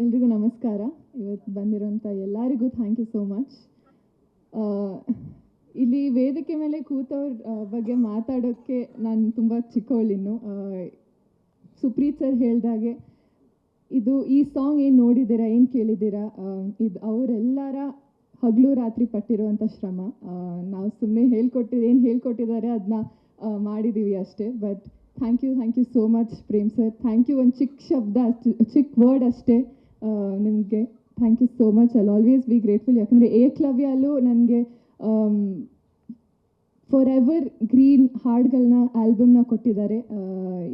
ಎಲ್ರಿಗೂ ನಮಸ್ಕಾರ. ಇವತ್ತು ಬಂದಿರೋಂಥ ಎಲ್ಲರಿಗೂ ಥ್ಯಾಂಕ್ ಯು ಸೋ ಮಚ್ ಇಲ್ಲಿ ವೇದಿಕೆ ಮೇಲೆ ಕೂತವ್ರ ಬಗ್ಗೆ ಮಾತಾಡೋಕ್ಕೆ ನಾನು ತುಂಬ ಚಿಕ್ಕವಳಿನ್ನು ಸುಪ್ರೀತ್ ಸರ್ ಹೇಳ್ದಾಗೆ ಇದು ಈ ಸಾಂಗ್ ಏನು ನೋಡಿದ್ದೀರಾ, ಏನು ಕೇಳಿದ್ದೀರಾ ಇದು ಅವರೆಲ್ಲರ ಹಗಲು ರಾತ್ರಿ ಪಟ್ಟಿರುವಂಥ ಶ್ರಮ. ನಾವು ಸುಮ್ಮನೆ ಹೇಳ್ಕೊಟ್ಟಿದ್ದು ಏನು ಹೇಳ್ಕೊಟ್ಟಿದ್ದಾರೆ ಅದನ್ನ ಮಾಡಿದ್ದೀವಿ ಅಷ್ಟೇ. But thank you thank you so much Prem sir thank you ಒಂದು ಚಿಕ್ಕ ಶಬ್ದ ಚಿಕ್ಕ ವರ್ಡ್ ಅಷ್ಟೇ. ನಿಮಗೆ thank you so much I'll always be grateful ಯಾಕಂದರೆ ಏಕ್ಲವ್ಯಲ್ಲೂ ನನಗೆ ಫಾರ್ ಎವರ್ ಗ್ರೀನ್ ಹಾಡುಗಳನ್ನ ಆಲ್ಬಮ್ನ ಕೊಟ್ಟಿದ್ದಾರೆ.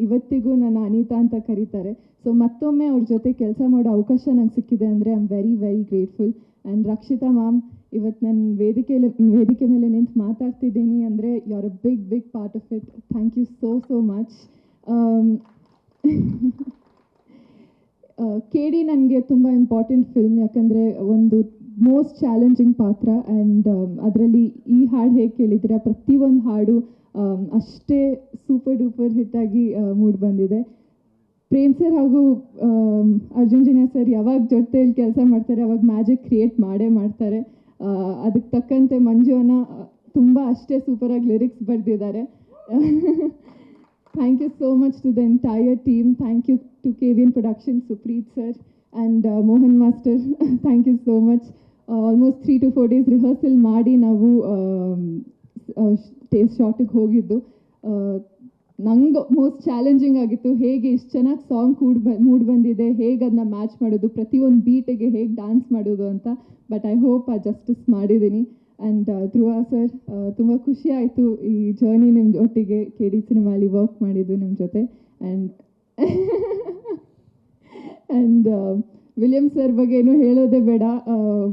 ಇವತ್ತಿಗೂ ನನ್ನ ಅನಿತಾ ಅಂತ ಕರೀತಾರೆ. ಸೊ ಮತ್ತೊಮ್ಮೆ ಅವ್ರ ಜೊತೆ ಕೆಲಸ ಮಾಡೋ ಅವಕಾಶ ನಂಗೆ ಸಿಕ್ಕಿದೆ ಅಂದರೆ I am very very grateful and Rakshita ma'am ಇವತ್ತು ನನ್ನ ವೇದಿಕೆಯಲ್ಲಿ ವೇದಿಕೆ ಮೇಲೆ ನಿಂತು ಮಾತಾಡ್ತಿದ್ದೀನಿ ಅಂದರೆ you are a big big part of it thank you so so much K D ನನಗೆ ತುಂಬ ಇಂಪಾರ್ಟೆಂಟ್ ಫಿಲ್ಮ್ ಯಾಕಂದರೆ ಒಂದು ಮೋಸ್ಟ್ ಚಾಲೆಂಜಿಂಗ್ ಪಾತ್ರ ಆ್ಯಂಡ್ ಅದರಲ್ಲಿ ಈ ಹಾಡು ಹೇಗೆ ಕೇಳಿದ್ದೀರಾ? ಪ್ರತಿಯೊಂದು ಹಾಡು ಅಷ್ಟೇ ಸೂಪರ್ ಡೂಪರ್ ಹಿಟ್ಟಾಗಿ ಮೂಡ್ ಬಂದಿದೆ. ಪ್ರೇಮ್ ಸರ್ ಹಾಗೂ ಆಮ್, ಅರ್ಜುನ್ ಜಿನ ಸರ್ ಯಾವಾಗ ಜೊತೆಯಲ್ಲಿ ಕೆಲಸ ಮಾಡ್ತಾರೆ ಅವಾಗ ಮ್ಯಾಜಿಕ್ ಕ್ರಿಯೇಟ್ ಮಾಡೇ ಮಾಡ್ತಾರೆ. ಅದಕ್ಕೆ ತಕ್ಕಂತೆ ಮಂಜು ಅನ್ನ ತುಂಬ ಅಷ್ಟೇ ಸೂಪರಾಗಿ ಲಿರಿಕ್ಸ್ ಬರೆದಿದ್ದಾರೆ. Thank you so much to the entire team. Thank you to KVN Productions, Supreet sir, and uh, Mohan Master. Thank you so much. Uh, almost three to four days rehearsal ಮಾಡಿ ನಾವು taste ಶಾಟಿಗೆ ಹೋಗಿದ್ದು ನಂಗೆ most challenging ಆಗಿತ್ತು ಹೇಗೆ ಇಷ್ಟು ಚೆನ್ನಾಗಿ song ಕೂಡ್ ಬ mood ಬಂದಿದೆ ಹೇಗೆ ಅದನ್ನ ಮ್ಯಾಚ್ ಮಾಡೋದು ಪ್ರತಿಯೊಂದು ಬೀಟಿಗೆ ಹೇಗೆ ಡ್ಯಾನ್ಸ್ ಮಾಡೋದು ಅಂತ but I hope a justice ಮಾಡಿದ್ದೀನಿ ಆ್ಯಂಡ್ ಧ್ರುವ ಸರ್ ತುಂಬ ಖುಷಿ ಆಯಿತು ಈ ಜರ್ನಿ ನಿಮ್ಮ ಒಟ್ಟಿಗೆ ಕೆ ಡಿ ಸಿನಿಮಾಲಿ ವರ್ಕ್ ಮಾಡಿದ್ದು ನಿಮ್ಮ ಜೊತೆ. ಆ್ಯಂಡ್ ಆ್ಯಂಡ್ ವಿಲಿಯಮ್ಸ್ ಸರ್ ಬಗ್ಗೆ ಏನು ಹೇಳೋದೇ ಬೇಡ.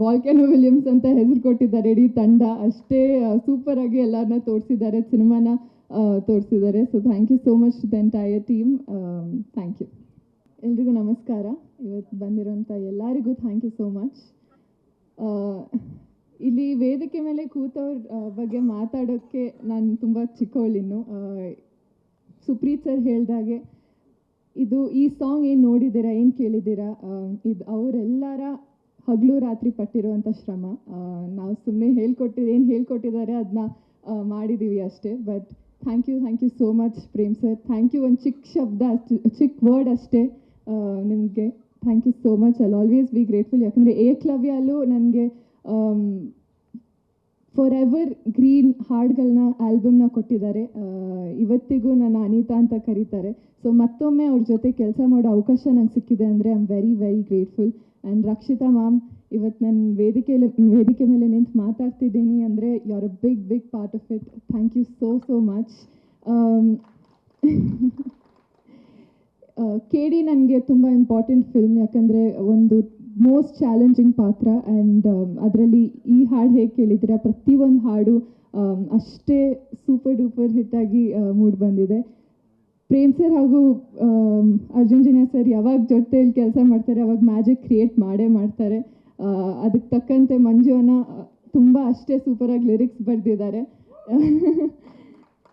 ವಾಲ್ಕೆನೋ ವಿಲಿಯಮ್ಸ್ ಅಂತ ಹೆಸರು ಕೊಟ್ಟಿದ್ದಾರೆ. ಇಡೀ ತಂಡ ಅಷ್ಟೇ ಸೂಪರಾಗಿ ಎಲ್ಲರನ್ನ ತೋರಿಸಿದ್ದಾರೆ. ಸಿನಿಮಾನ ತೋರಿಸಿದ್ದಾರೆ. So thank you so much the entire team thank you ಎಲ್ರಿಗೂ ನಮಸ್ಕಾರ. ಇವತ್ತು ಬಂದಿರೋಂಥ ಎಲ್ಲರಿಗೂ ಥ್ಯಾಂಕ್ ಯು ಸೋ ಮಚ್ ಇಲ್ಲಿ ವೇದಿಕೆ ಮೇಲೆ ಕೂತವ್ರ ಬಗ್ಗೆ ಮಾತಾಡೋಕ್ಕೆ ನಾನು ತುಂಬ ಚಿಕ್ಕವಳಿನ್ನು ಸುಪ್ರೀತ್ ಸರ್ ಹೇಳ್ದಾಗೆ, ಇದು ಈ ಸಾಂಗ್ ಏನು ನೋಡಿದ್ದೀರಾ, ಏನು ಕೇಳಿದ್ದೀರಾ ಇದು ಅವರೆಲ್ಲರ ಹಗಲು ರಾತ್ರಿ ಪಟ್ಟಿರುವಂಥ ಶ್ರಮ. ನಾವು ಸುಮ್ಮನೆ ಹೇಳ್ಕೊಟ್ಟಿದ್ದು ಏನು ಹೇಳ್ಕೊಟ್ಟಿದ್ದಾರೆ ಅದನ್ನ ಮಾಡಿದ್ದೀವಿ ಅಷ್ಟೇ. But thank you thank you so much Prem sir thank you ಒಂದು ಚಿಕ್ಕ ಶಬ್ದ ಚಿಕ್ಕ ವರ್ಡ್ ಅಷ್ಟೇ ನಿಮಗೆ. Thank you so much I'll always be grateful ಯಾಕಂದರೆ ಏಕ್ಲವ್ಯಲ್ಲೂ ನನಗೆ ಫಾರ್ ಎವರ್ ಗ್ರೀನ್ ಹಾಡುಗಳನ್ನ ಆಲ್ಬಮ್ನ ಕೊಟ್ಟಿದ್ದಾರೆ. ಇವತ್ತಿಗೂ ನನ್ನ ಅನಿತಾ ಅಂತ ಕರೀತಾರೆ. ಸೊ ಮತ್ತೊಮ್ಮೆ ಅವ್ರ ಜೊತೆ ಕೆಲಸ ಮಾಡೋ ಅವಕಾಶ ನಂಗೆ ಸಿಕ್ಕಿದೆ ಅಂದರೆ I am very very grateful and Rakshita ma'am ಇವತ್ತು ನನ್ನ ವೇದಿಕೆಯಲ್ಲಿ ವೇದಿಕೆ ಮೇಲೆ ನಿಂತು ಮಾತಾಡ್ತಿದ್ದೀನಿ ಅಂದರೆ you are a big big part of it thank you so so much K D ನನಗೆ ತುಂಬ ಇಂಪಾರ್ಟೆಂಟ್ ಫಿಲ್ಮ್ ಯಾಕಂದರೆ ಒಂದು ಮೋಸ್ಟ್ ಚಾಲೆಂಜಿಂಗ್ ಪಾತ್ರ ಆ್ಯಂಡ್ ಅದರಲ್ಲಿ ಈ ಹಾಡು ಹೇಗೆ ಕೇಳಿದ್ದೀರಾ? ಪ್ರತಿಯೊಂದು ಹಾಡು ಅಷ್ಟೇ ಸೂಪರ್ ಡೂಪರ್ ಹಿಟ್ಟಾಗಿ ಮೂಡ್ ಬಂದಿದೆ. ಪ್ರೇಮ್ ಸರ್ ಹಾಗೂ ಆಮ್, ಅರ್ಜುನ್ ಜನ್ಯ ಸರ್ ಯಾವಾಗ ಜೊತೆಯಲ್ಲಿ ಕೆಲಸ ಮಾಡ್ತಾರೆ ಅವಾಗ ಮ್ಯಾಜಿಕ್ ಕ್ರಿಯೇಟ್ ಮಾಡೇ ಮಾಡ್ತಾರೆ. ಅದಕ್ಕೆ ತಕ್ಕಂತೆ ಮಂಜು ಅನ್ನ ತುಂಬ ಅಷ್ಟೇ ಸೂಪರಾಗಿ ಲಿರಿಕ್ಸ್ ಬರೆದಿದ್ದಾರೆ.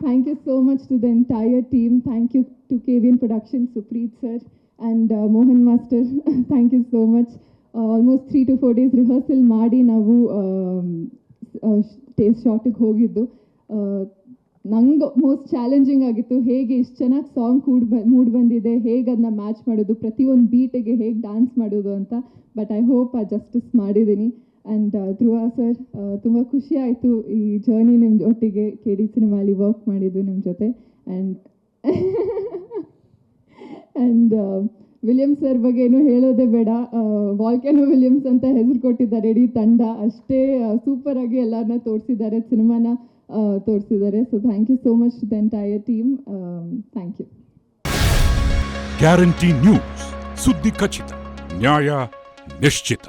Thank you so much to the entire team thank you to V N production Supreet sir and Mohan master thank you so much almost three to four days rehearsal ಮಾಡಿ ನಾವು ಟೇಸ್ಟ್ ಶಾಟಿಗೆ ಹೋಗಿದ್ದು. ನಂಗೆ most challenging ಆಗಿತ್ತು. ಹೇಗೆ ಇಷ್ಟು ಚೆನ್ನಾಗಿ song ಕೂಡ್ ಬ, mood ಬಂದಿದೆ, ಹೇಗೆ ಅದನ್ನ ಮ್ಯಾಚ್ ಮಾಡೋದು, ಪ್ರತಿಯೊಂದು ಬೀಟಿಗೆ ಹೇಗೆ ಡ್ಯಾನ್ಸ್ ಮಾಡೋದು ಅಂತ but I hope a justice ಮಾಡಿದ್ದೀನಿ. ಆ್ಯಂಡ್ ಧ್ರುವ ಸರ್ ತುಂಬ ಖುಷಿ ಆಯಿತು ಈ ಜರ್ನಿ ನಿಮ್ಮ ಒಟ್ಟಿಗೆ ಕೆ ಡಿ ಸಿನಿಮಾಲಿ ವರ್ಕ್ ಮಾಡಿದ್ದು ನಿಮ್ಮ ಜೊತೆ. ಆ್ಯಂಡ್ ಆ್ಯಂಡ್ ವಿಲಿಯಮ್ ಸರ್ ಬಗ್ಗೆ ಏನು ಹೇಳೋದೇ ಬೇಡ. ವಾಲ್ಕೆನೋ ವಿಲಿಯಮ್ಸ್ ಅಂತ ಹೆಸರು ಕೊಟ್ಟಿದ್ದಾರೆ. ಇಡೀ ತಂಡ ಅಷ್ಟೇ ಸೂಪರಾಗಿ ಎಲ್ಲರನ್ನ ತೋರಿಸಿದ್ದಾರೆ. ಸಿನಿಮಾನ ತೋರಿಸಿದ್ದಾರೆ. So thank you so much the entire team thank you guarantee news ಸುದ್ದಿ ಖಚಿತ, ನ್ಯಾಯ ನಿಶ್ಚಿತ.